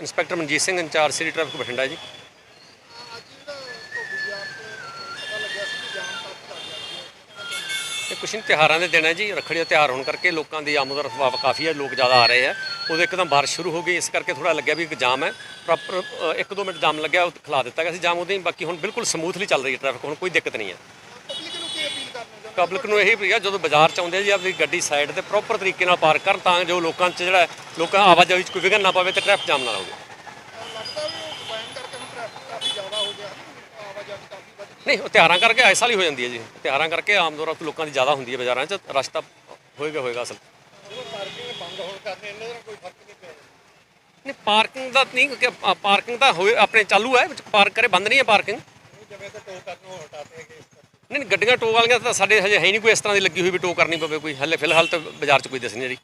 Inspector Manjit Singh incharge Shri traffic Bathinda ji. ਇਹ ਕੁਛ ਨਹੀਂ, ਤਿਉਹਾਰਾਂ ਦੇ ਦਿਨ ਹੈ ਜੀ, ਰੱਖੜੀ ਦਾ ਤਿਉਹਾਰ ਹੋਣ ਕਰਕੇ ਲੋਕਾਂ ਦੀ ਆਮਦ ਰਫਤਾਰ ਕਾਫੀ ਹੈ, ਲੋਕ ਜ਼ਿਆਦਾ ਆ ਰਹੇ ਆ ਉਦੋਂ ਇੱਕਦਮ ਬਾਰਿਸ਼ ਸ਼ੁਰੂ ਹੋ ਗਈ, ਇਸ ਕਰਕੇ ਥੋੜਾ ਲੱਗਿਆ ਵੀ ਇੱਕ ਜਾਮ ਹੈ। ਪ੍ਰੋਪਰ ਇੱਕ ਦੋ ਮਿੰਟ ਜਾਮ ਲੱਗਿਆ, ਉਹ ਖਿਲਾ ਦਿੱਤਾ ਗਿਆ ਸੀ ਜਾਮ ਉਹਦੇ ਬਾਕੀ ਹੁਣ ਬਿਲਕੁਲ ਸਮੂਥਲੀ ਚੱਲ ਰਹੀ ਹੈ ਟ੍ਰੈਫਿਕ ਹੁਣ ਕੋਈ ਦਿੱਕਤ ਨਹੀਂ ਹੈ ਪਬਲਿਕ ਨੂੰ ਕੀ ਅਪੀਲ ਕਰਨਾ ਚਾਹੁੰਦੇ ਪਬਲਿਕ ਨੂੰ ਇਹੀ ਵੀ ਆ, ਜਦੋਂ ਬਾਜ਼ਾਰ ਚ ਆਉਂਦੇ ਆ ਜੀ ਆਪਣੀ ਗੱਡੀ ਸਾਈਡ ਤੇ ਪ੍ਰੋਪਰ ਤਰੀਕੇ ਨਾਲ ਪਾਰਕ ਕਰਨ, ਤਾਂ ਜੋ ਲੋਕਾਂ 'ਚ ਜਿਹੜਾ ਲੋਕਾਂ ਆਵਾਜਾਈ 'ਚ ਕੋਈ ਵਿਘਨ ਨਾ ਪਵੇ ਤੇ ਟ੍ਰੈਫਿਕ ਜਾਮ ਨਾ ਹੋਵੇ। ਕਰਕੇ ਨਹੀਂ, ਉਹ ਤਿਉਹਾਰਾਂ ਕਰਕੇ ਆਏ ਸਾਲ ਹੀ ਹੋ ਜਾਂਦੀ ਹੈ ਜੀ। ਤਿਉਹਾਰਾਂ ਕਰਕੇ ਆਮ ਤੌਰ ਤੇ ਲੋਕਾਂ ਦੀ ਜ਼ਿਆਦਾ ਹੁੰਦੀ ਹੈ ਬਾਜ਼ਾਰਾਂ 'ਚ ਰਸ਼ ਤਾਂ ਹੋਏਗਾ ਹੋਏਗਾ ਅਸਲ। ਪਾਰਕਿੰਗ ਦਾ ਨਹੀਂ, ਪਾਰਕਿੰਗ ਦਾ ਨਹੀਂ ਕਿ ਪਾਰਕਿੰਗ ਤਾਂ ਹੋਏ, ਆਪਣੇ ਚਾਲੂ ਹੈ, ਵਿੱਚ ਪਾਰਕ ਕਰੇ, ਬੰਦ ਨਹੀਂ ਹੈ ਪਾਰਕਿੰਗ। ਜਿਵੇਂ ਤਾਂ ਟੋ ਕਰਨ ਨੂੰ ਹਟਾਤੇ ਹੈਗੇ ਨਹੀਂ ਨਹੀਂ, ਗੱਡੀਆਂ ਟੋ ਵਾਲੀਆਂ ਤਾਂ ਸਾਡੇ ਹਜੇ ਹੈ ਨਹੀਂ ਕੋਈ ਇਸ ਤਰ੍ਹਾਂ ਦੀ ਲੱਗੀ ਹੋਈ ਵੀ ਟੋ ਕਰਨੀ ਪਵੇ ਕੋਈ। ਹਲੇ ਫਿਲਹਾਲ ਤਾਂ ਬਾਜ਼ਾਰ 'ਚ ਕੋਈ ਦਿਸ ਨਹੀਂ ਰਹੀ।